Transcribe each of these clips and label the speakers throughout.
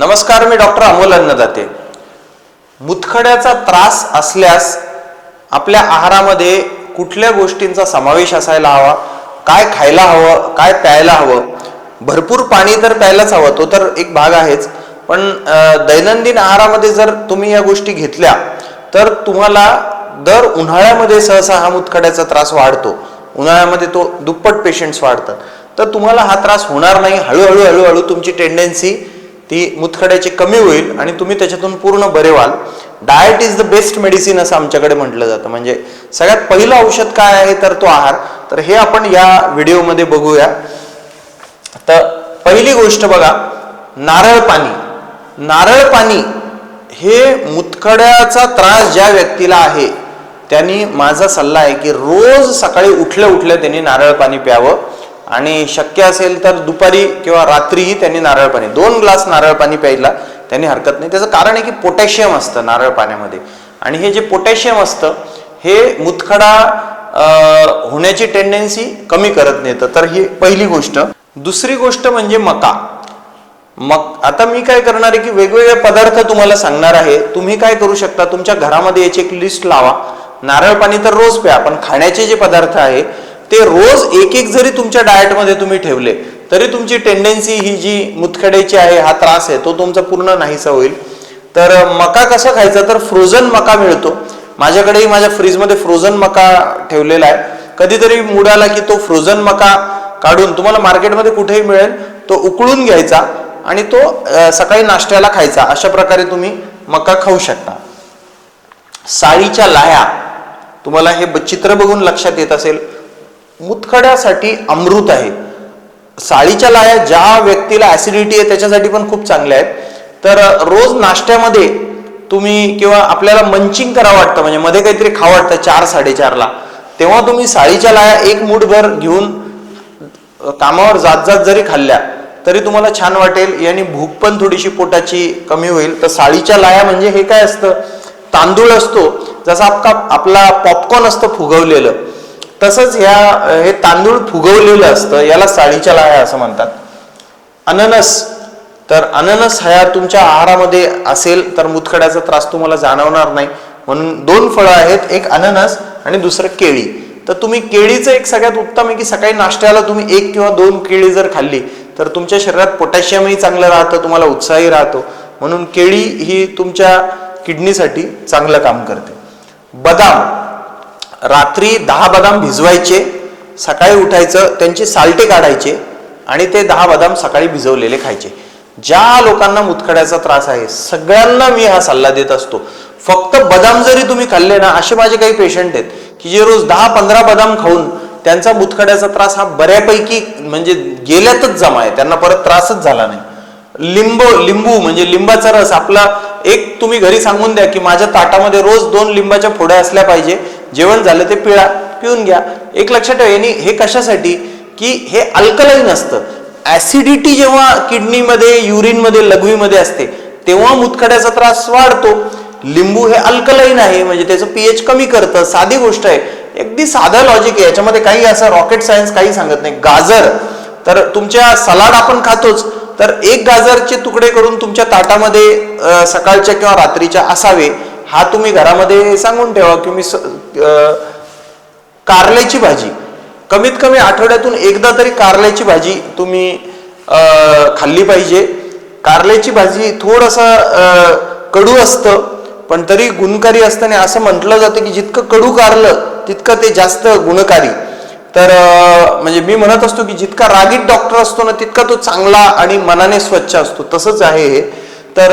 Speaker 1: नमस्कार मी डॉक्टर अमोल अन्नदाते. मुतखड्याचा त्रास असल्यास आपल्या आहारामध्ये कुठल्या गोष्टींचा समावेश असायला हवा? काय खायला हवं? काय प्यायला हवं? भरपूर पाणी तर प्यायलाच हवं तो तर एक भाग आहेच. पण दैनंदिन आहारामध्ये जर तुम्ही या गोष्टी घेतल्या तर तुम्हाला दर उन्हाळ्यामध्ये सहसा हा मुतखड्याचा त्रास वाढतो. उन्हाळ्यामध्ये तो दुप्पट पेशंट्स वाढतात. तर तुम्हाला हा त्रास होणार नाही. हळूहळू हळूहळू तुमची टेंडन्सी ती मुतखड्याची कमी होईल आणि तुम्ही त्याच्यातून पूर्ण बरे व्हाल. Diet is the best medicine असं आमच्याकडे म्हटलं जातं. म्हणजे सगळ्यात पहिलं औषध काय आहे तर तो आहार. तर हे आपण या व्हिडिओमध्ये बघूया. तर पहिली गोष्ट बघा नारळ पाणी. नारळ पाणी हे मुतखड्याचा त्रास ज्या व्यक्तीला आहे त्यांनी माझा सल्ला आहे की रोज सकाळी उठल्या उठल्या त्यांनी नारळ पाणी प्यावं. आणि शक्य असेल तर दुपारी किंवा रात्रीही त्यांनी नारळ पाणी दोन ग्लास नारळ पाणी प्यायला त्यांनी हरकत नाही. त्याचं कारण आहे की पोटॅशियम असतं नारळ पाण्यामध्ये. आणि हे जे पोटॅशियम असतं हे मुतखडा होण्याची टेंडन्सी कमी करत नेतं. तर ही पहिली गोष्ट. दुसरी गोष्ट म्हणजे मका. मग आता मी काय करणार आहे की वेगवेगळे पदार्थ तुम्हाला सांगणार आहे. तुम्ही काय करू शकता? तुमच्या घरामध्ये याची एक लिस्ट लावा. नारळ पाणी तर रोज प्या पण खाण्याचे जे पदार्थ आहे ते रोज एक एक जरी तुमच्या डाएटमध्ये तुम्ही ठेवले तरी तुमची टेंडन्सी ही जी मुतखड्याची आहे हा त्रास आहे तो तुमचा पूर्ण नाहीसा होईल. तर मका कसा खायचा? तर फ्रोझन मका मिळतो. माझ्याकडेही माझ्या फ्रीजमध्ये फ्रोझन मका ठेवलेला आहे. कधीतरी मूड आला की तो फ्रोझन मका काढून तुम्हाला मार्केटमध्ये कुठेही मिळेल तो उकळून घ्यायचा आणि तो सकाळी नाश्त्याला खायचा. अशा प्रकारे तुम्ही मका खाऊ शकता. साळीच्या लाह्या. तुम्हाला हे चित्र बघून लक्षात येत असेल. मुतखड्यासाठी अमृत आहे. साळीच्या लाया ज्या व्यक्तीला ऍसिडिटी आहे त्याच्यासाठी पण खूप चांगल्या आहेत. तर रोज नाश्त्यामध्ये तुम्ही किंवा आपल्याला मंचिंग करा वाटतं म्हणजे मध्ये काहीतरी खावं वाटतं चार साडेचारला. तेव्हा तुम्ही साळीच्या लाया एक मूठभर घेऊन कामावर जात जात जरी खाल्ल्या तरी तुम्हाला छान वाटेल. याने भूक पण थोडीशी पोटाची कमी होईल. तर साळीच्या लाया म्हणजे हे काय असतं? तांदूळ असतो. जसा आपका आपला पॉपकॉर्न असतं फुगवलेलं. तसंच ह्या हे तांदूळ फुगवलेलं असतं याला साळीच्या लाया असं म्हणतात. अननस तर अननस ह्या तुमच्या आहारामध्ये असेल तर मुतखड्याचा त्रास तुम्हाला जाणवणार नाही. म्हणून दोन फळं आहेत एक अननस आणि दुसरं केळी. तर तुम्ही केळीचं एक सगळ्यात उत्तम आहे की सकाळी नाश्त्याला तुम्ही एक किंवा दोन केळी जर खाल्ली तर तुमच्या शरीरात पोटॅशियमही चांगलं राहतं तुम्हाला उत्साही राहतो. म्हणून केळी ही तुमच्या किडनीसाठी चांगलं काम करते. बदाम रात्री दहा बदाम भिजवायचे सकाळी उठायचं त्यांची सालटे काढायचे आणि ते दहा बदाम सकाळी भिजवलेले खायचे. ज्या लोकांना मुतखड्याचा त्रास आहे सगळ्यांना मी हा सल्ला देत असतो. फक्त बदाम जरी तुम्ही खाल्ले ना असे माझे काही पेशंट आहेत की जे रोज दहा पंधरा बदाम खाऊन त्यांचा मुतखड्याचा त्रास हा बऱ्यापैकी म्हणजे गेल्यातच जमा आहे त्यांना परत त्रासच झाला नाही. लिंब लिंबू म्हणजे लिंबाचा रस आपला एक तुम्ही घरी सांगून द्या की माझ्या ताटामध्ये रोज दोन लिंबाच्या फोड्या असल्या पाहिजे जेवण झालं ते पिळा पिऊन घ्या. एक लक्षात ठेवा यांनी हे कशासाठी? की हे अल्कलाईन असतं. ऍसिडिटी जेव्हा किडनीमध्ये युरिनमध्ये लघवीमध्ये असते तेव्हा मुतखड्याचा त्रास वाढतो. लिंबू हे अल्कलाईन आहे म्हणजे त्याचं पीएच कमी करतं. साधी गोष्ट आहे. अगदी साधा लॉजिक आहे. याच्यामध्ये काही असं रॉकेट सायन्स काही सांगत नाही. गाजर. तर तुमच्या सलाड आपण खातोच. तर एक गाजरचे तुकडे करून तुमच्या ताटामध्ये सकाळच्या किंवा रात्रीच्या असावे. हा तुम्ही घरामध्ये सांगून ठेवा की मी स- कारल्याची भाजी. कमीत कमी आठवड्यातून एकदा तरी कारल्याची भाजी तुम्ही खाल्ली पाहिजे. कारल्याची भाजी थोडंसं कडू असतं पण तरी गुणकारी असतं आणि असं म्हटलं जातं की जितकं कडू कारलं तितकं ते जास्त गुणकारी. तर म्हणजे मी म्हणत असतो की जितका रागीट डॉक्टर असतो ना तितका तो चांगला आणि मनाने स्वच्छ असतो. तसंच आहे हे. तर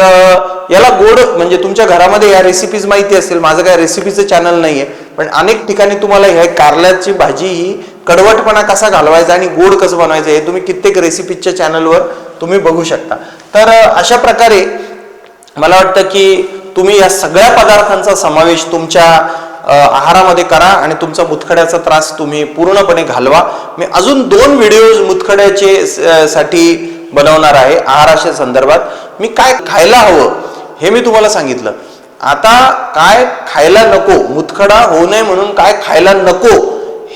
Speaker 1: याला गोड म्हणजे तुमच्या घरामध्ये या रेसिपीज माहिती असेल. माझं काय रेसिपीचं चॅनल नाही आहे पण अनेक ठिकाणी तुम्हाला ह्या कारल्याची भाजी ही कडवटपणा कसा घालवायचा आणि गोड कसं बनवायचं हे तुम्ही कित्येक रेसिपीजच्या चॅनलवर तुम्ही बघू शकता. तर अशा प्रकारे मला वाटतं की तुम्ही या सगळ्या पदार्थांचा समावेश तुमच्या आहारामध्ये करा आणि तुमचा मुतखड्याचा त्रास तुम्ही पूर्णपणे घालवा. मी अजून दोन व्हिडिओज मुतखड्याचे साठी बनवणार आहे आहाराच्या संदर्भात. मी काय खायला हवं हे मी तुम्हाला सांगितलं. आता काय खायला नको मुतखडा होऊ नये म्हणून काय खायला नको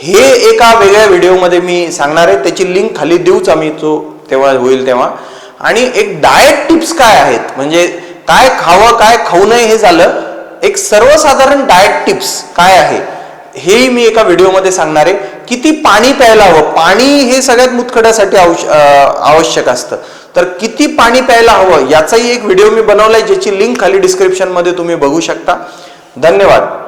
Speaker 1: हे एका वेगळ्या व्हिडिओमध्ये मी सांगणार आहे. त्याची लिंक खाली देऊच आम्ही तो तेव्हा होईल तेव्हा. आणि एक डाएट टिप्स काय आहेत? म्हणजे काय खावं काय खाऊ नये हे झालं. एक सर्वसाधारण डाएट टिप्स काय आहे? हेही मी एका व्हिडिओमध्ये सांगणार आहे. किती पाणी प्यायला हवं? पाणी हे सगळ्यात मुतखड्यासाठी आवश्यक असतं. तर किती पाणी प्यायला हवं याचाही एक व्हिडिओ मी बनवलाय ज्याची लिंक खाली डिस्क्रिप्शनमध्ये तुम्ही बघू शकता. धन्यवाद.